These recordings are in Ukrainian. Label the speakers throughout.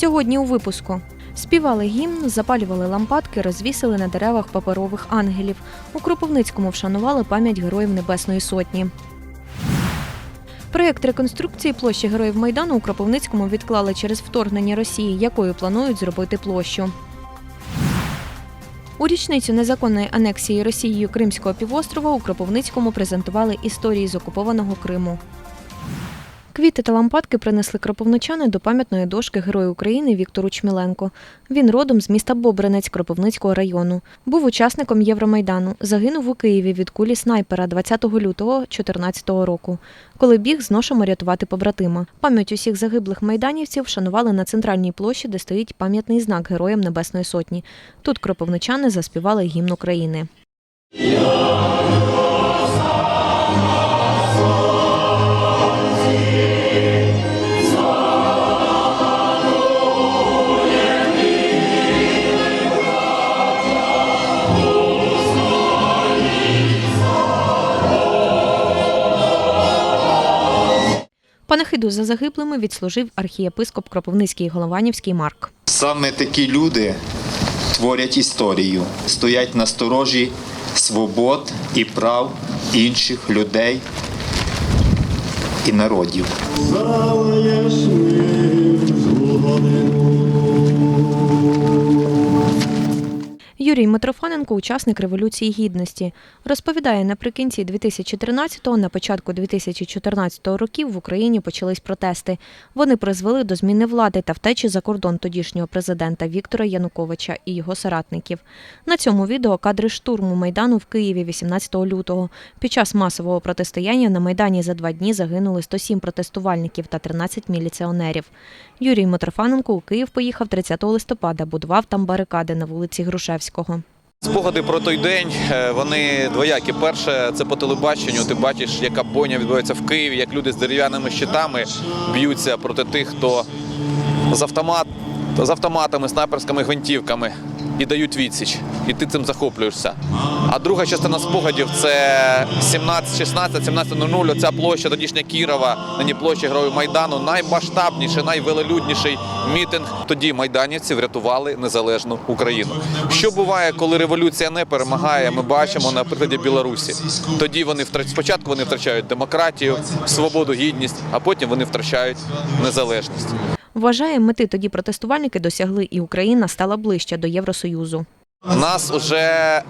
Speaker 1: Сьогодні у випуску співали гімн, запалювали лампадки, розвісили на деревах паперових ангелів. У Кропивницькому вшанували пам'ять героїв Небесної Сотні. Проєкт реконструкції площі Героїв Майдану у Кропивницькому відклали через вторгнення Росії, якою планують зробити площу. У річницю незаконної анексії Росією Кримського півострова у Кропивницькому презентували історії з окупованого Криму. Квіти та лампадки принесли кропивничани до пам'ятної дошки Герою України Віктору Чміленко. Він родом з міста Бобринець Кропивницького району. Був учасником Євромайдану. Загинув у Києві від кулі снайпера 20 лютого 2014 року, коли біг з ношами рятувати побратима. Пам'ять усіх загиблих майданівців вшанували на центральній площі, де стоїть пам'ятний знак Героям Небесної Сотні. Тут кропивничани заспівали гімн України. Панахиду за загиблими відслужив архієпископ Кропивницький Голованівський Марк.
Speaker 2: Саме такі люди творять історію, стоять на сторожі свобод і прав інших людей і народів.
Speaker 1: Юрій Митрофаненко учасник Революції Гідності. Розповідає, наприкінці 2013-го, на початку 2014 років в Україні почались протести. Вони призвели до зміни влади та втечі за кордон тодішнього президента Віктора Януковича і його соратників. На цьому відео кадри штурму Майдану в Києві 18 лютого. Під час масового протистояння на Майдані за два дні загинули 107 протестувальників та 13 міліціонерів. Юрій Митрофаненко у Київ поїхав 30 листопада, будував там барикади на вулиці Грушевського.
Speaker 3: Спогади про той день е, вони двоякі. Перше, це по телебаченню. Ти бачиш, яка бойня відбувається в Києві, як люди з дерев'яними щитами б'ються проти тих, хто з автомат з автоматами, снайперськими гвинтівками і дають відсіч. І ти цим захоплюєшся. А друга частина спогадів це 17, 16, 17.00, Оця площа тодішня Кірова, нині площа Героїв Майдану. Наймасштабніший, найвелелюдніший мітинг. Тоді майданівці врятували незалежну Україну. Що буває, коли революція не перемагає? Ми бачимо на прикладі Білорусі. Тоді вони втрач... спочатку вони втрачають демократію, свободу, гідність, а потім вони втрачають незалежність.
Speaker 1: Вважає, мети тоді протестувальники досягли, і Україна стала ближче до Євросоюзу.
Speaker 3: Нас вже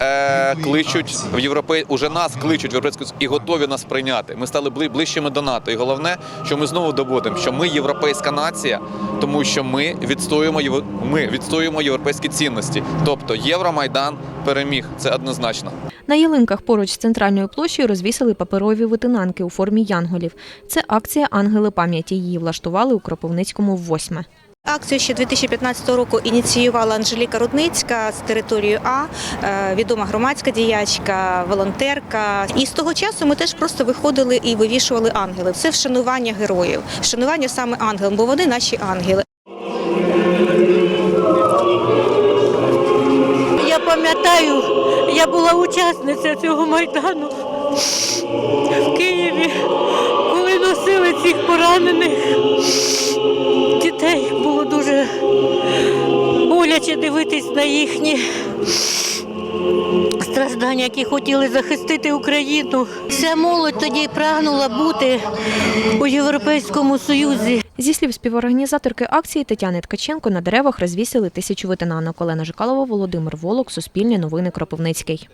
Speaker 3: е, кличуть в європей, уже нас кличуть в європейську і готові нас прийняти. Ми стали бли- ближчими до НАТО. І головне, що ми знову доводимо, що ми європейська нація, тому що ми відстоюємо ми відстоюємо європейські цінності. Тобто Євромайдан переміг. Це однозначно.
Speaker 1: На ялинках поруч з центральною площею розвісили паперові витинанки у формі янголів. Це акція Ангели пам'яті. Її влаштували у Кропивницькому восьме.
Speaker 4: Акцію ще 2015 року ініціювала Анжеліка Рудницька з території А, е, відома громадська діячка, волонтерка. І з того часу ми теж просто виходили і вивішували ангели. Це вшанування героїв, вшанування саме ангелам, бо вони наші ангели.
Speaker 5: Я пам'ятаю, я була учасниця цього майдану в Києві, коли цих поранених дітей. Було дуже боляче дивитись на їхні страждання, які хотіли захистити Україну. Вся молодь тоді прагнула бути у Європейському Союзі.
Speaker 1: Зі слів співорганізаторки акції Тетяни Ткаченко на деревах розвісили тисячу витинанок. Олена Жикалова, Володимир Волок, Суспільне новини Кропивницький.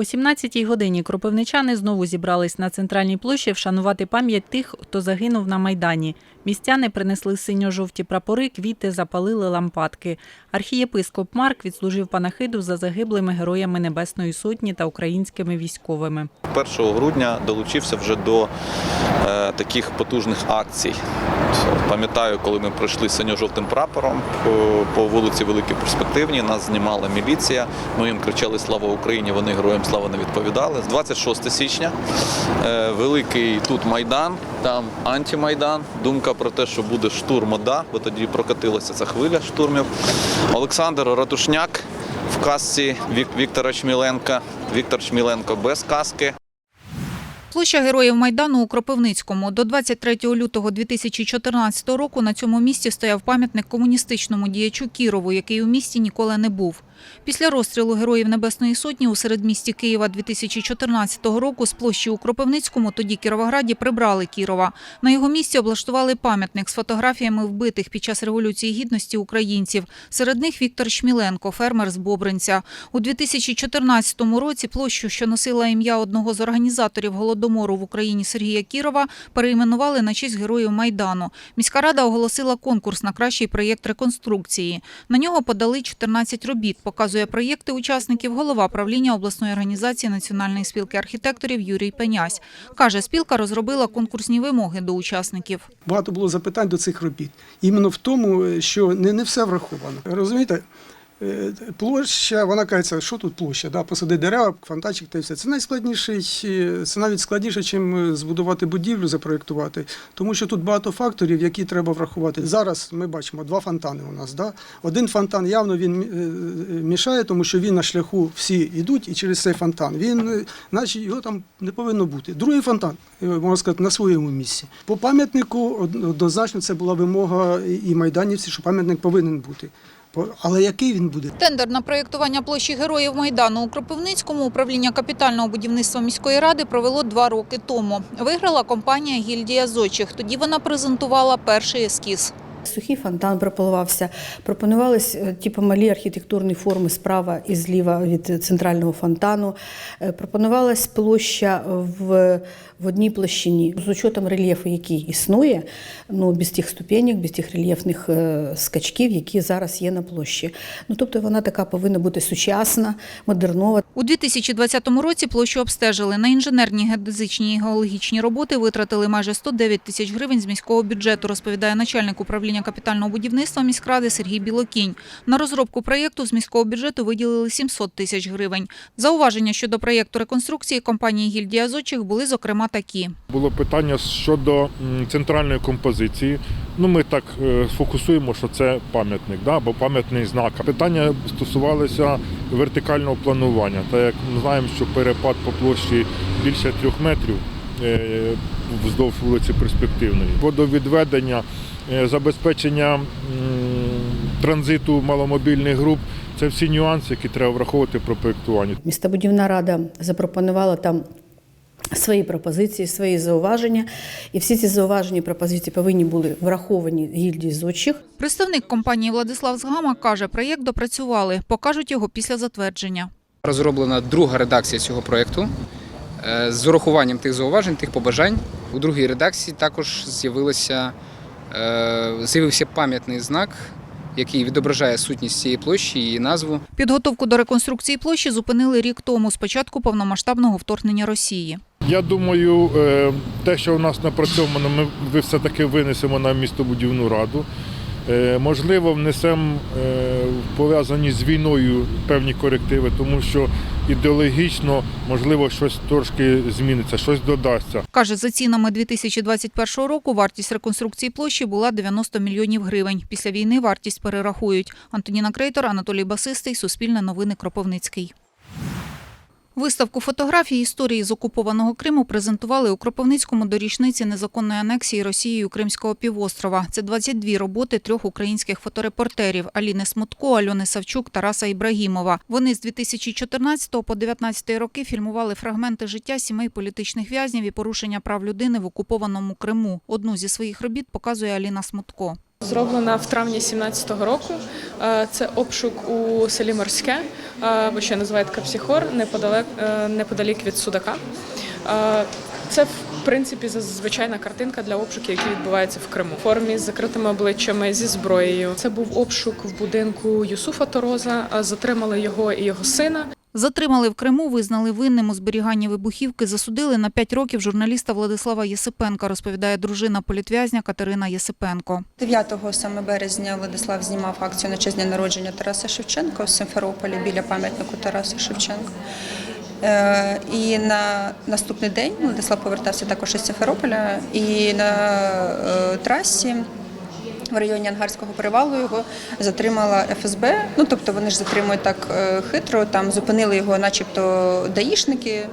Speaker 6: О 17-й годині кропивничани знову зібрались на центральній площі вшанувати пам'ять тих, хто загинув на Майдані. Містяни принесли синьо-жовті прапори, квіти, запалили лампадки. Архієпископ Марк відслужив панахиду за загиблими героями Небесної Сотні та українськими військовими.
Speaker 3: 1 грудня долучився вже до е, таких потужних акцій. Пам'ятаю, коли ми пройшли синьо-жовтим прапором по, по вулиці Великій Перспективній, нас знімала міліція. Ми їм кричали Слава Україні! Вони героям слава не відповідали. 26 січня е, великий тут майдан, там антимайдан. Думка про те, що буде штурм ОДА, бо тоді прокатилася ця хвиля штурмів. Олександр Ратушняк в касці Віктора Чміленка. Віктор Чміленко без каски.
Speaker 7: Площа Героїв Майдану у Кропивницькому. До 23 лютого 2014 року на цьому місці стояв пам'ятник комуністичному діячу Кірову, який у місті ніколи не був. Після розстрілу Героїв Небесної Сотні у середмісті Києва 2014 року з площі у Кропивницькому, тоді Кіровограді, прибрали Кірова. На його місці облаштували пам'ятник з фотографіями вбитих під час Революції Гідності українців. Серед них Віктор Шміленко, фермер з Бобринця. У 2014 році площу, що носила ім'я одного з організаторів Голодомору в Україні Сергія Кірова, перейменували на честь героїв Майдану. Міська рада оголосила конкурс на кращий проєкт реконструкції. На нього подали 14 робіт. Показує проєкти учасників голова правління обласної організації Національної спілки архітекторів Юрій Пенясь. Каже, спілка розробила конкурсні вимоги до учасників.
Speaker 8: Багато було запитань до цих робіт. Іменно в тому, що не, не все враховано. Розумієте? Е, Площа, вона кажеться, що тут площа? Да? Посади дерева, фонтанчик та все. Це найскладніший, е, це навіть складніше, ніж збудувати будівлю, запроєктувати. Тому що тут багато факторів, які треба врахувати. Зараз ми бачимо два фонтани у нас. Да? Один фонтан явно він е, мішає, тому що він на шляху всі йдуть, і через цей фонтан. Він, е, наче його там не повинно бути. Другий фонтан, е, можна сказати, на своєму місці. По пам'ятнику однозначно це була вимога і майданівців, що пам'ятник повинен бути. Але який він буде?
Speaker 7: Тендер на проєктування площі Героїв Майдану у Кропивницькому управління капітального будівництва міської ради провело два роки тому. Виграла компанія «Гільдія зочих. Тоді вона презентувала перший ескіз.
Speaker 9: Сухий фонтан пропонувався. Пропонувались е, типу малі архітектурні форми справа і зліва від центрального фонтану. Е, Пропонувалась площа в, в одній площині з учетом рельєфу, який існує, ну без тих ступенек, без тих рельєфних е, скачків, які зараз є на площі. Ну тобто вона така повинна бути сучасна, модернова.
Speaker 7: У 2020 році площу обстежили. На інженерні, геодезичні і геологічні роботи витратили майже 109 тисяч гривень з міського бюджету, розповідає начальник управління капітального будівництва міськради Сергій Білокінь. На розробку проєкту з міського бюджету виділили 700 тисяч гривень. Зауваження щодо проєкту реконструкції компанії «Гільдія зодчих» були, зокрема, такі.
Speaker 10: Було питання щодо центральної композиції. Ну, ми так е, сфокусуємо, що це пам'ятник, да, або пам'ятний знак. Питання стосувалося вертикального планування. Так як ми знаємо, що перепад по площі більше трьох метрів е, вздовж вулиці Перспективної. Водовідведення, забезпечення транзиту маломобільних груп це всі нюанси, які треба враховувати при проєктуванні.
Speaker 9: Містобудівна рада запропонувала там свої пропозиції, свої зауваження. І всі ці зауважені пропозиції повинні були враховані гільдії зодчих.
Speaker 7: Представник компанії Владислав Згама каже, проєкт допрацювали, покажуть його після затвердження.
Speaker 11: Розроблена друга редакція цього проєкту е, з урахуванням тих зауважень, тих побажань. У другій редакції також з'явилося, е, з'явився пам'ятний знак, який відображає сутність цієї площі, її назву.
Speaker 7: Підготовку до реконструкції площі зупинили рік тому, з початку повномасштабного вторгнення Росії.
Speaker 10: Я думаю, е, те, що у нас напрацьовано, ми все-таки винесемо на містобудівну раду. Е, Можливо, внесемо е, пов'язані з війною певні корективи, тому що ідеологічно, можливо, щось трошки зміниться, щось додасться.
Speaker 7: Каже, за цінами 2021 року вартість реконструкції площі була 90 мільйонів гривень. Після війни вартість перерахують. Антоніна Крейтор, Анатолій Басистий, Суспільне новини Кропивницький. Виставку фотографій історії з окупованого Криму презентували у Кропивницькому до річниці незаконної анексії Росією Кримського півострова. Це 22 роботи трьох українських фоторепортерів – Аліни Смотко, Альони Савчук, Тараса Ібрагімова. Вони з 2014 по 2019 роки фільмували фрагменти життя сімей політичних в'язнів і порушення прав людини в окупованому Криму. Одну зі своїх робіт показує Аліна Смотко.
Speaker 12: Зроблена в травні 17-го року. Е, Це обшук у селі Морське, е, або ще називають Капсіхор, е, неподалік від Судака. Це, в принципі, звичайна картинка для обшуків, які відбуваються в Криму. В формі з закритими обличчями, зі зброєю. Це був обшук в будинку Юсуфа Тороза. Затримали його і його сина.
Speaker 7: Затримали в Криму, визнали винним у зберіганні вибухівки, засудили на 5 років журналіста Владислава Єсипенка, розповідає дружина політв'язня Катерина Єсипенко.
Speaker 13: 9 саме березня Владислав знімав акцію на честь дня народження Тараса Шевченка в Симферополі біля пам'ятнику Тараса Шевченка. Е, І на наступний день Владислав повертався також із Симферополя і на е, трасі. В районі Ангарського перевалу його затримала ФСБ. Ну тобто вони ж затримують так е, хитро. Там зупинили його, начебто, даїшники.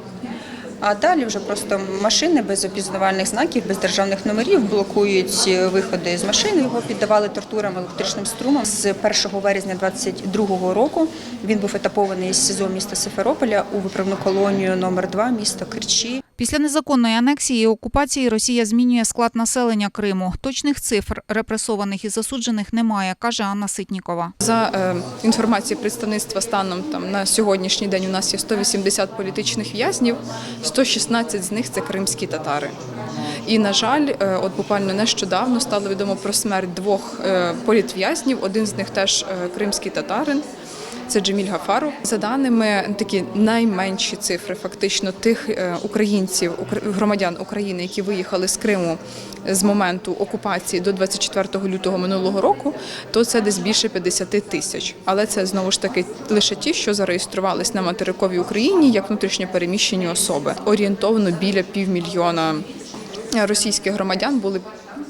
Speaker 13: А далі вже просто машини без опізнавальних знаків, без державних номерів блокують е, виходи з машини. Його піддавали тортурам електричним струмом. З 1 вересня 22-го року він був етапований з СІЗО міста Симферополя у виправну колонію номер 2 міста Керчі.
Speaker 7: Після незаконної анексії і окупації Росія змінює склад населення Криму. Точних цифр репресованих і засуджених немає, каже Анна Ситнікова.
Speaker 12: За е, інформацією представництва станом там на сьогоднішній день у нас є 180 політичних в'язнів, 116 з них це кримські татари. І на жаль, е, от буквально нещодавно стало відомо про смерть двох е, політв'язнів. Один з них теж е, кримський татарин. Це Джеміль Гафаров. За даними такі найменші цифри, фактично тих е, українців, громадян України, які виїхали з Криму з моменту окупації до 24 лютого минулого року, то це десь більше 50 тисяч. Але це знову ж таки лише ті, що зареєструвались на материковій Україні як внутрішньо переміщені особи. Орієнтовно біля півмільйона російських громадян були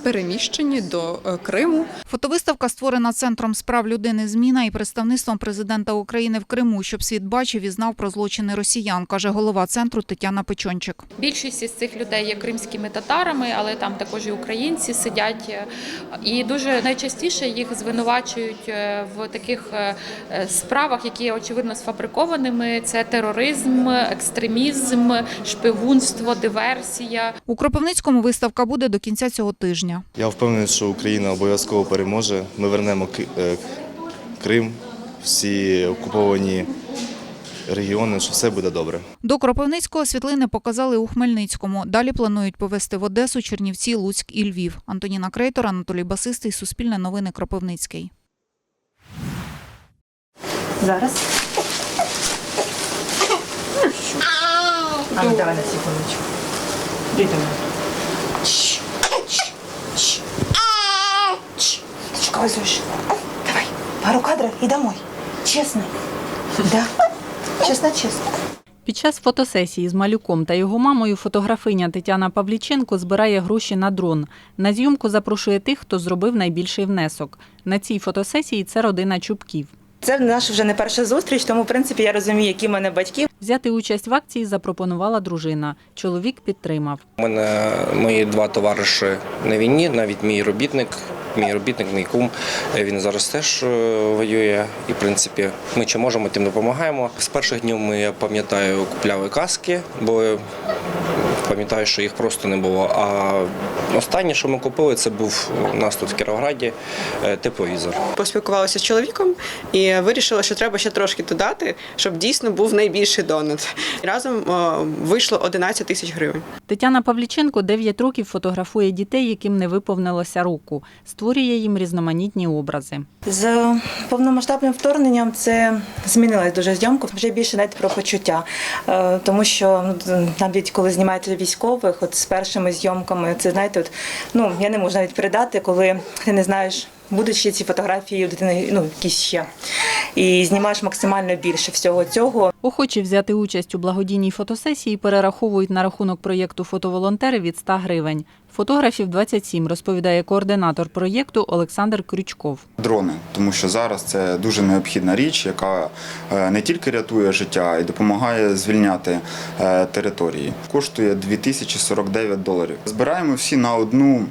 Speaker 12: переміщені до е, Криму.
Speaker 7: Фотовиставка створена Центром справ людини Зміна і представництвом президента України в Криму, щоб світ бачив і знав про злочини росіян, каже голова центру Тетяна Печончик.
Speaker 14: Більшість із цих людей є кримськими татарами, але там також і українці сидять. І дуже найчастіше їх звинувачують е, в таких е, е, справах, які є очевидно сфабрикованими. Це тероризм, екстремізм, шпигунство, диверсія.
Speaker 7: У Кропивницькому виставка буде до кінця цього тижня.
Speaker 15: Я впевнений, що Україна обов'язково переможе. Ми вернемо е, Крим, всі окуповані регіони, що все буде добре.
Speaker 7: До Кропивницького світлини показали у Хмельницькому. Далі планують повезти в Одесу, Чернівці, Луцьк і Львів. Антоніна Крейтор, Анатолій Басистий, Суспільне новини Кропивницький.
Speaker 16: Зараз. А, ну, давай на секундочку. Іди мене. Давай, пару кадров и домой. Честно? Да? Честно, честно.
Speaker 6: Під час фотосесії з малюком та його мамою фотографиня Тетяна Павліченко збирає гроші на дрон. На зйомку запрошує тих, хто зробив найбільший внесок. На цій фотосесії це родина Чубків.
Speaker 16: Це наша вже не перша зустріч, тому в принципі я розумію, які в мене батьки.
Speaker 6: Взяти участь в акції запропонувала дружина. Чоловік підтримав.
Speaker 17: У мене мої два товариші на війні, навіть мій робітник, мій робітник, мій кум. Він зараз теж е, воює. І в принципі, ми чи можемо, тим допомагаємо. З перших днів ми я пам'ятаю, купляли каски, бо пам'ятаю, що їх просто не було. А останнє, що ми купили, це був у нас тут в Кіровограді е, тепловізор.
Speaker 18: Поспілкувалася з чоловіком і вирішила, що треба ще трошки додати, щоб дійсно був найбільший донат. Разом вийшло 11 тисяч гривень.
Speaker 6: Тетяна Павліченко 9 років фотографує дітей, яким не виповнилося року. Створює їм різноманітні образи.
Speaker 16: З повномасштабним вторгненням це змінилась дуже зйомка. Вже більше навіть про почуття, Е, тому що ну, навіть коли знімаєте військових, от з першими зйомками, це знаєте, от ну я не можу навіть передати, коли ти не знаєш. Будуть ще ці фотографії у дитини, ну якісь ще, і знімаєш максимально більше всього цього.
Speaker 6: Охочі взяти участь у благодійній фотосесії перераховують на рахунок проєкту фотоволонтери від 100 гривень. Фотографів 27, розповідає координатор проєкту Олександр Крючков.
Speaker 19: Дрони, тому що зараз це дуже необхідна річ, яка е, не тільки рятує життя, а й допомагає звільняти е, території. Коштує 2049 доларів. Збираємо всі на одну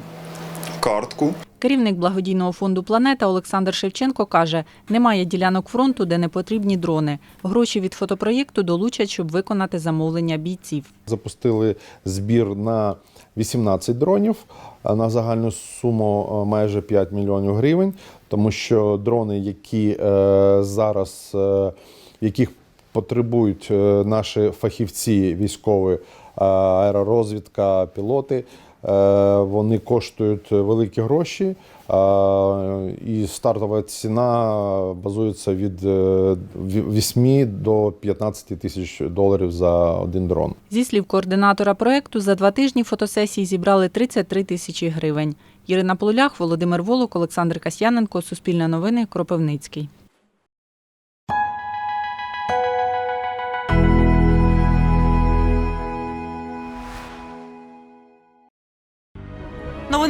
Speaker 19: картку.
Speaker 6: Керівник благодійного фонду Планета Олександр Шевченко каже, немає ділянок фронту, де не потрібні дрони. Гроші від фотопроєкту долучать, щоб виконати замовлення бійців.
Speaker 20: Запустили збір на 18 дронів на загальну суму е, майже 5 мільйонів гривень, тому що дрони, які е, зараз е, яких потребують наші фахівці військові, аеророзвідка, пілоти. Е, Вони коштують великі гроші, е, і стартова ціна базується від е, 8 до 15 тисяч доларів за один дрон.
Speaker 6: Зі слів координатора проєкту, за два тижні фотосесії зібрали 33 тисячі гривень. Ірина Полулях, Володимир Волок, Олександр Касьяненко, Суспільне новини, Кропивницький.